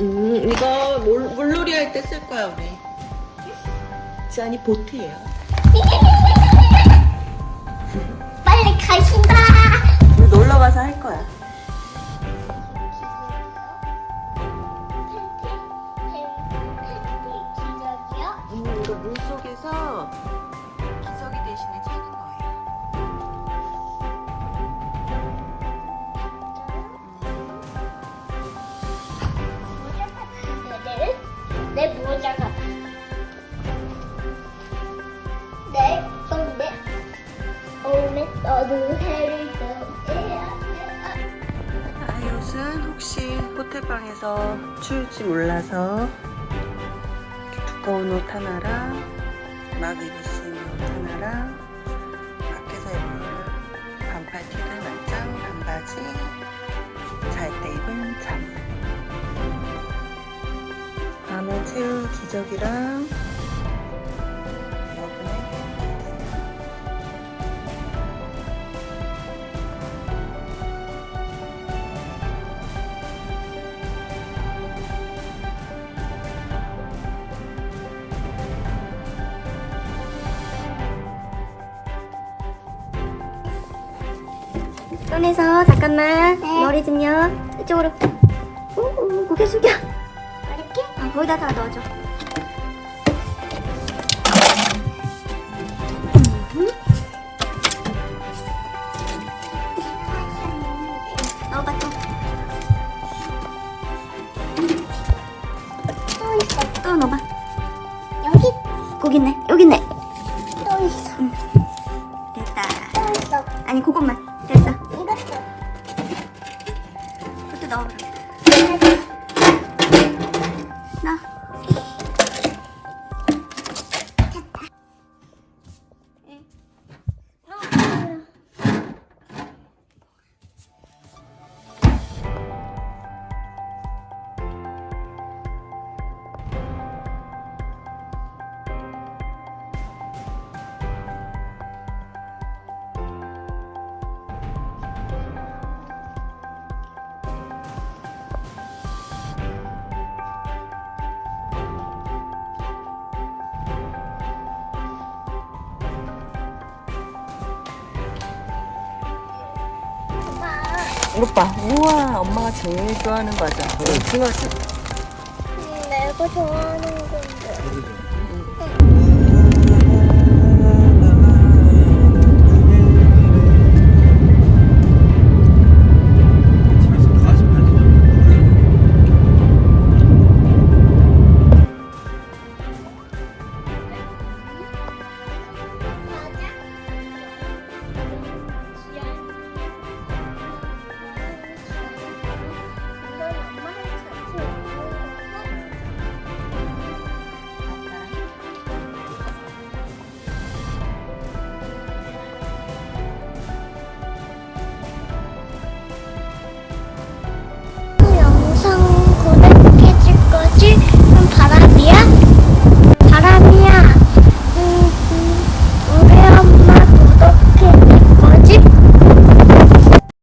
음, 이거 물, 물놀이 할 때 쓸 거야, 우리. 지안이 보트예요. 내 모자가 내 건데. 오늘 너도 해를 아, 이 옷은 혹시 호텔방에서 추울지 몰라서 두꺼운 옷 하나랑 막 있는 옷 하나랑 밖에서 입을 반팔 티를 만장 반바지 잘 때 여분의 꺼내서 잠깐만 머리 좀요. 이쪽으로. 오, 오, 고개 숙여. 이렇게? 아, 거기다 다 넣어줘 거기 있네 여기 있네. 또 있어. 됐다. 또 있어. 아니 그것만. 됐어. 이것도. 그것도 넣어 봐 우와 엄마가 제일 좋아하는 과자. 이거 음, 내가 좋아하는 건데